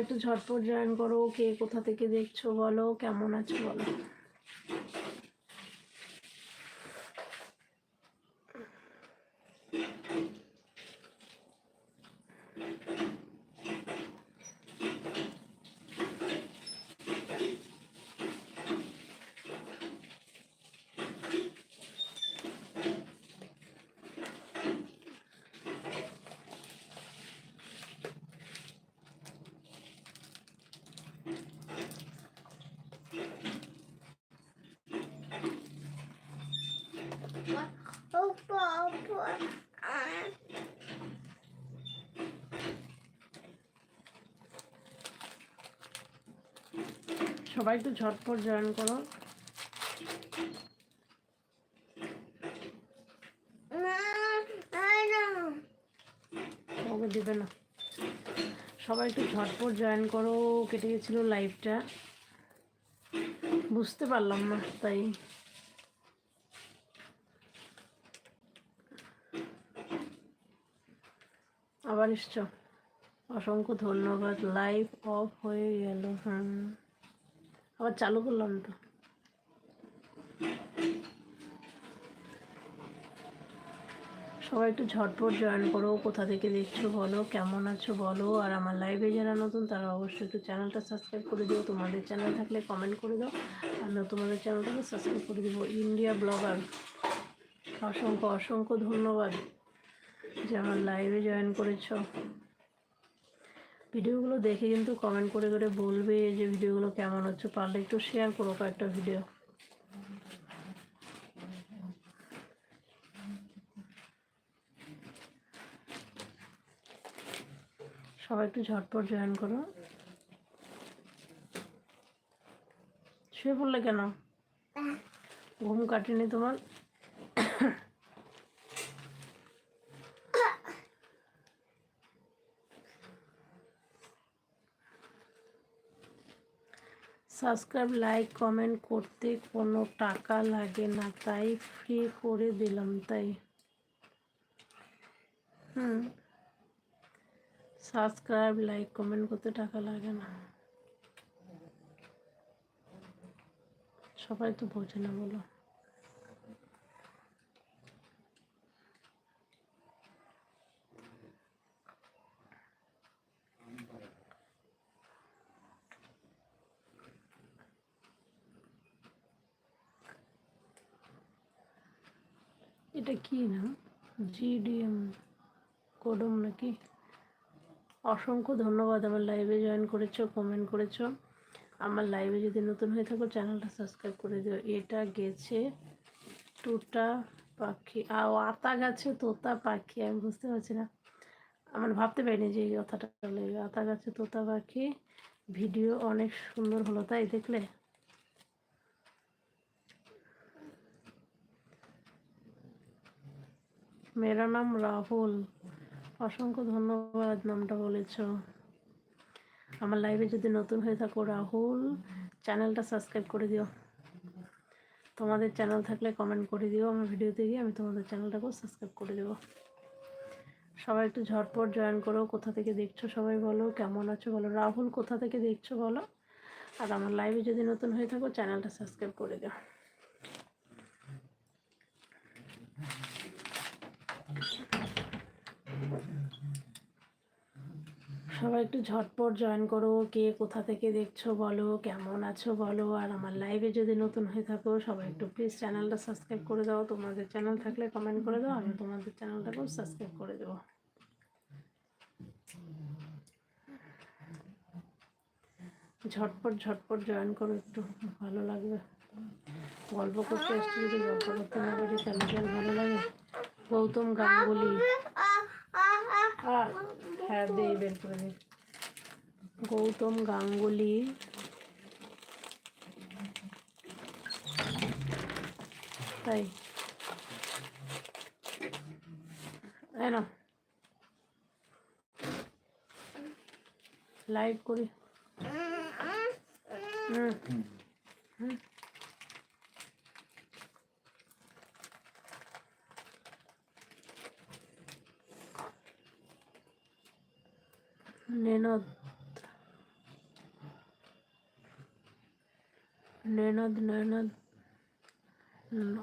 একটু ঝটপট জয়েন করো কে কোথা থেকে দেখছ বলো কেমন আছো বলো। সবাই একটু ঝটপট জয়েন করো। ওকে দিবে না। সবাই একটু ঝটপট জয়েন করো, কেটে গেছিল লাইভটা বুঝতে পারলাম না, তাই। আবার এসছো। অসংখ্য ধন্যবাদ লাইভ অফ হয়ে গেল হ্যাঁ আবার চালু করলাম তো। সবাই একটু ঝটপট জয়েন করো, কোথা থেকে দেখছ বলো, কেমন আছো বলো, আর আমার লাইভে যারা নতুন তারা অবশ্যই একটু চ্যানেলটা সাবস্ক্রাইব করে দিও। তোমাদের চ্যানেল থাকলে কমেন্ট করে দাও। আমিও তোমাদের চ্যানেলটাকে সাবস্ক্রাইব করে দেবো। ইন্ডিয়া ব্লগার অসংখ্য অসংখ্য ধন্যবাদ যে আমার লাইভে জয়েন করেছ। ভিডিওগুলো দেখে কিন্তু কমেন্ট করে করে বলবে যে ভিডিওগুলো কেমন হচ্ছে পারলে একটু শেয়ার করো কয়েকটা ভিডিও সবাই একটু ঝটপট জয়েন করো। শুয়ে পড়লে কেন? ঘুম কাটেনি তোমার? সাবস্ক্রাইব, লাইক, কমেন্ট করতে কোনো টাকা লাগে না। তাই ফ্রি করে দিলাম, তাই। হুম। সাবস্ক্রাইব, লাইক, কমেন্ট করতে টাকা লাগে না। সবাই তো বোঝে না বলো এটা কি না? জিডিএম কোডম নাকি? অসংখ্য ধন্যবাদ আমার লাইভে জয়েন করেছ কমেন্ট করেছ। আমার লাইভে যদি নতুন হয়ে থাকো চ্যানেলটা সাবস্ক্রাইব করে দিও। এটা গেছে টুটা পাখি। আও, আতা গাছে তোতা পাখি। আমি বুঝতে পারছি না। আমার ভাবতে পারিনি যে এই কথাটা আতা গাছে তোতা পাখি। ভিডিও অনেক সুন্দর হলো, তাই দেখলে? মেরা নাম রাহুল। অসংখ্য ধন্যবাদ নামটা বলেছ। আমার লাইভে যদি নতুন হয়ে থাকো রাহুল চ্যানেলটা সাবস্ক্রাইব করে দিও। তোমাদের চ্যানেল থাকলে কমেন্ট করে দিও। আমার ভিডিওতে গিয়ে আমি তোমাদের চ্যানেলটাকেও সাবস্ক্রাইব করে দেবো। সবাই একটু ঝটপট জয়েন করো। কোথা থেকে দেখছ সবাই বলো। কেমন আছো বলো। রাহুল, কোথা থেকে দেখছ বলো। আর আমার লাইভে যদি নতুন হয়ে থাকো চ্যানেলটা সাবস্ক্রাইব করে দিও। সবাই একটু ঝটপট জয়েন করো, কে কোথা থেকে দেখছ বলো, কেমন আছো বলো, আর আমার লাইভে যদি নতুন হয়ে থাকো, সবাই একটু প্লিজ চ্যানেলটা সাবস্ক্রাইব করে দাও। তোমাদের চ্যানেল থাকলে কমেন্ট করে দাও, আমি তোমাদের চ্যানেলটাকেও সাবস্ক্রাইব করে দেবো। ঝটপট ঝটপট জয়েন করো একটু, ভালো লাগবে। গল্প করতে এসছি যদি গল্প করতে না পারি, তাহলে ভালো লাগে। গৌতম গাঙ্গুলি। আর হ্যাঁ দিয়ে বের করে দিই। গৌতম গাঙ্গুলি। তাই? না লাইভ করি। হুম। হুম। নেনদ। নেনদ নয়নদ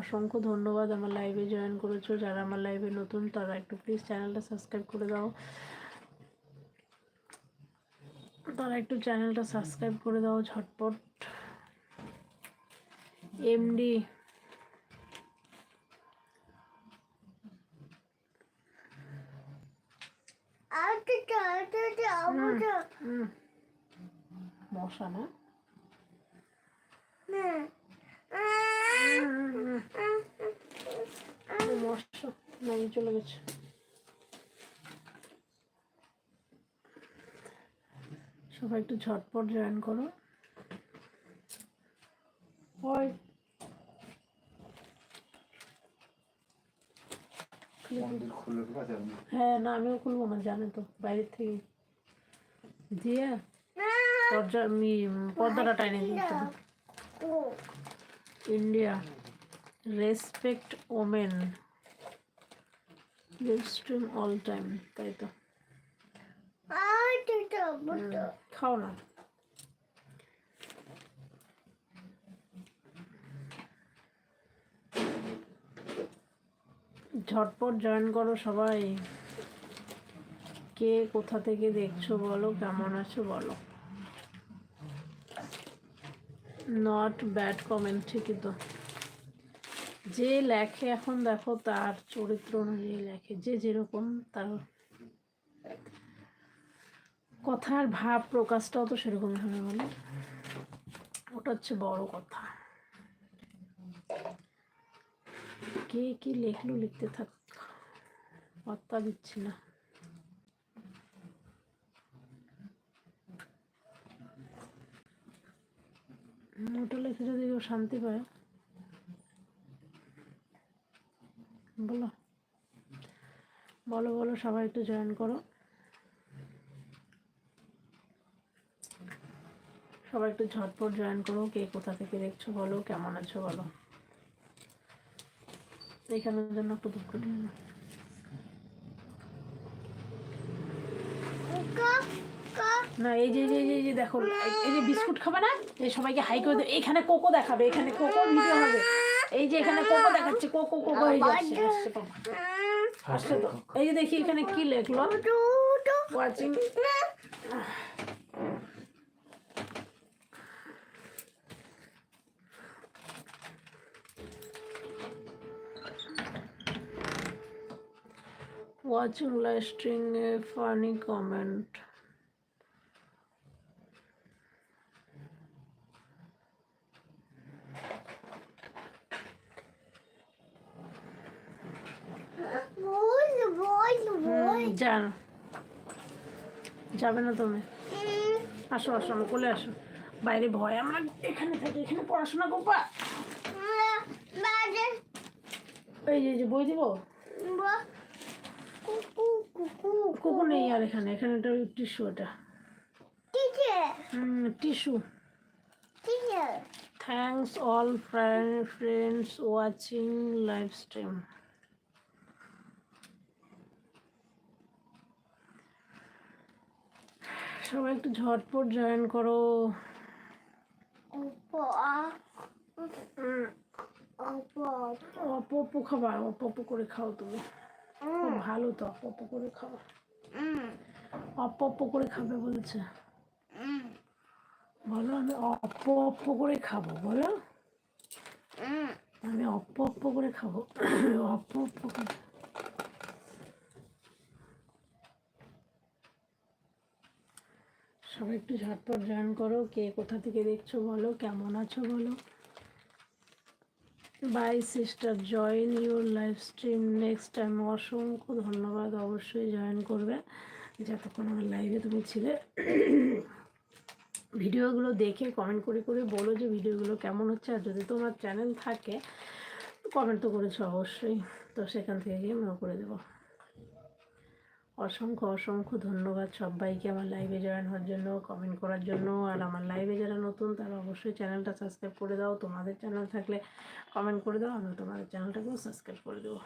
অসংখ্য ধন্যবাদ আমার লাইভে জয়েন করেছ। যারা আমার লাইভে নতুন, তারা একটু প্লিজ চ্যানেলটা সাবস্ক্রাইব করে দাও। তারা একটু চ্যানেলটা সাবস্ক্রাইব করে দাও ঝটপট। এমডি মশা না চলে গেছে সবাই একটু ঝটপট জয়েন করো ওই খুলে বাজার না হ্যাঁ না আমিও খুলবো না জানে তো বাইরের থেকে। দিয়ে দরজা আমি পর্দাটা টাইনে দিতে India respect women live stream all time তাই তো। হুম, খাও না। ঝটপট জয়েন করো সবাই। কে কোথা থেকে দেখছ বলো, কেমন আছো বলো। নট ব্যাড কমেন্ট ঠিকই তো। যে লেখে এখন দেখো তার চরিত্র অনুযায়ী লেখে। যে যেরকম তার কথার ভাব প্রকাশটাও তো সেরকম হবে বলে। ওটা হচ্ছে বড় কথা। কে কি লিখলো লিখতে থাক, পাত্তা দিচ্ছি না। ওটা লিখে যদি কেউ শান্তি পায়। বলো বলো বলো, সবাই একটু জয়েন করো। সবাই একটু ঝটপট জয়েন করো, কে কোথা থেকে দেখছ বলো, কেমন আছো বলো। এখানের জন্য একটু দুঃখ দিও না না এই যে এই যে- যে দেখো এই- যে বিস্কুট খাবে না? এই সবাইকে হাই করে দেবে। এখানে কোকো দেখাবে এখানে কোকো ভিডিও হবে। এই যে এখানে কোকো দেখাচ্ছে কোকো কোকো এই যে আসছে আসছে বাবা। আসছে তো। এই যে দেখি এখানে কি লেখলো? Watching watching live stream a funny comment যান। যাবে না তুমি? আসো আসো আমার কোলে আসো। বাইরে ভয় আমরা এখানে থাকি এখানে পড়াশোনা করবা? এই যে এই যে বই দিব? কুকুর নেই আর এখানে এখানে একটা টিস্যু এটা। Tissue thanks all friends watching live stream সবাই একটু ঝটপট জয়েন করো। অপ অপ খাবা অপ অপ করে খাও তুমি। ভালো তো অপ অপ করে খাও। অপ অপ করে খাবে বলেছে। বলো আমি অপ অপ করে খাব বলো। আমি অপ অপ করে খাব। অপ অপ করে। সবাই একটু ঝটপট জয়েন করো কে কোথা থেকে দেখছ বলো কেমন আছো বলো। Bye sister join your live stream next time অসংখ্য ধন্যবাদ অবশ্যই জয়েন করবে। যতক্ষণ আমার লাইভে তুমি ছিলে। ভিডিওগুলো দেখে কমেন্ট করে করে বলো যে ভিডিওগুলো কেমন হচ্ছে। আর যদি তোমার চ্যানেল থাকে কমেন্ট তো করেছ অবশ্যই। তো সেখান থেকে গিয়ে মনে করে দেবো। অসংখ্য অসংখ্য ধন্যবাদ সবাইকে আমার লাইভে জয়েন হওয়ার জন্য কমেন্ট করার জন্য। আর আমার লাইভে যারা নতুন, তারা অবশ্যই চ্যানেলটা সাবস্ক্রাইব করে দাও। তোমাদের চ্যানেল থাকলে কমেন্ট করে দাও, আমি তোমাদের চ্যানেলটাকেও সাবস্ক্রাইব করে দেবো।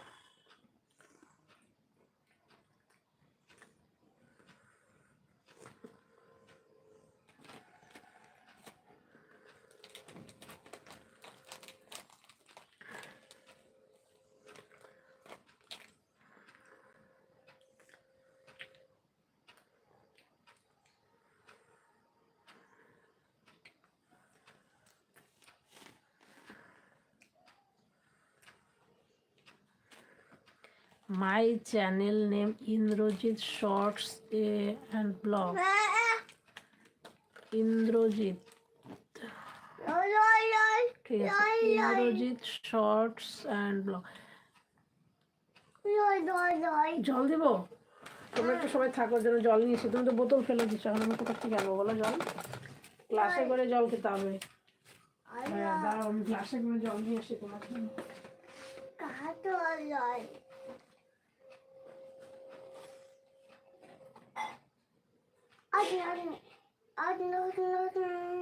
My channel name Indrajit shorts blog Indrajit ঠিক আছে ইন্দ্রজিৎ শর্টস অ্যান্ড ব্লগ জল দিব? তোমরা একটু সবাই থাকো, যেন জল নিয়ে এসে। তুমি তো বোতল ফেলে দিচ্ছ এখন আমি কোথা থেকে আনব বলো জল? গ্লাসে করে জল খেতে হবে। হ্যাঁ গ্লাসে করে জল নিয়ে আসি তোমার জন্য। i nothing, nothing, know.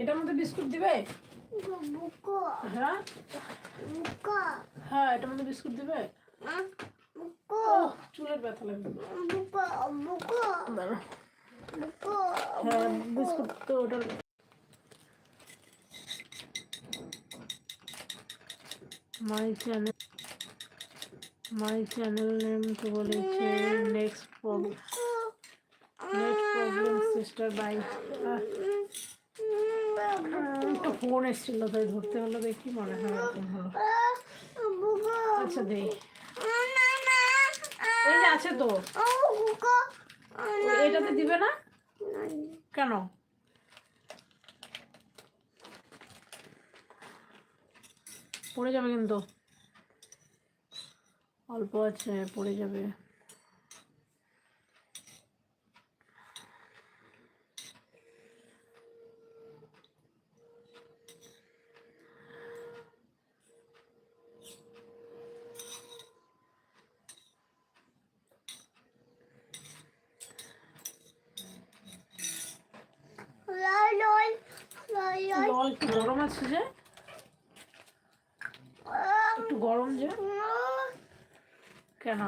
এটার মধ্যে বিস্কুট দিবে? হ্যাঁ? হ্যাঁ এটার মধ্যে বিস্কুট দিবে? চুলের ব্যথা লাগবে। হ্যাঁ বিস্কুট তো ওটার my channel my channel name তো বলেছে next problem next problem sister bye একটা ফোন এসেছিল, তাই ধরতে হলো দেখি মনে হয় এরকম হলো? আচ্ছা দেই। এই যে আছে তো। এটাতে দিবে না? কেন? পড়ে যাবে কিন্তু। অল্প আছে, পড়ে যাবে জল একটু গরম আছে যে? একটু গরম যে। কেন?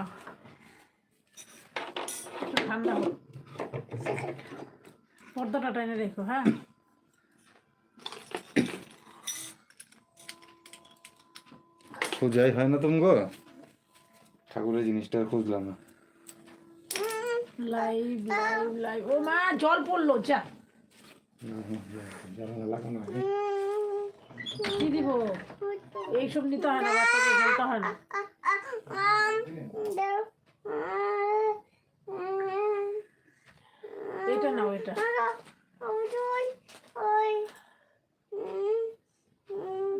একটু ঠান্ডা হোক। পর্দাটা টেনে রেখো হ্যাঁ? খোঁজাই হয় না তুমি ঠাকুরের জিনিসটা খুঁজলাম না। Live live live. ও মা জল পড়ল যা। লাগানো আছে। কি দিব? এইসব নিতে হয় না বাচ্চাকে বলতে হয় না। এটা নাও এটা।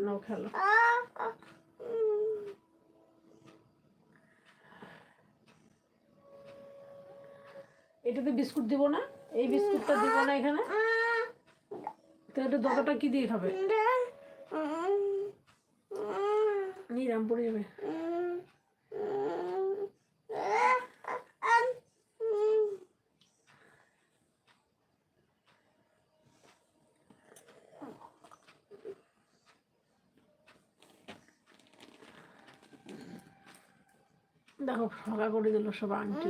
নাও, খেলো। এটাতে বিস্কুট দিব না? এই বিস্কুটটা দিব না এখানে? তো এটা দোকানটা কি দিয়ে খাবে? পড়ে যাবে। দেখো ফাঁকা করে দিল সব আংটি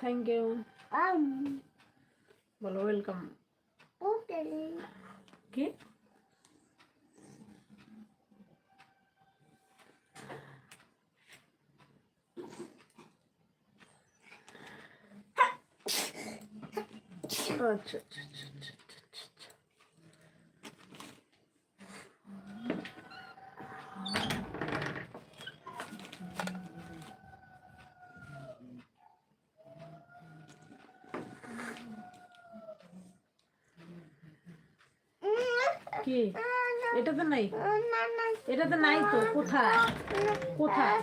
থ্যাংক ইউ বলো ওয়েলকাম কি? আচ্ছা আচ্ছা আচ্ছা আচ্ছা। কি এটাতে নাই এটা তো নাই তো, কোথায়? কোথায়?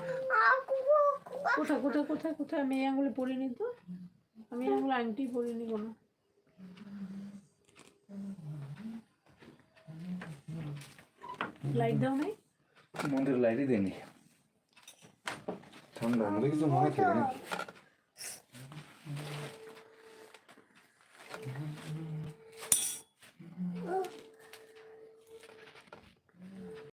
কোথায় কোথায় কোথায় কোথায়? আমি এই আঙুলে পরিনি তো। আমি আঙুলে আংটি পরিনি কোনো। লাইট দাও নাই? মন্দির লাইটই দেয়নি ঠান্ডা, আমাদের কিছু মনে থাকে না।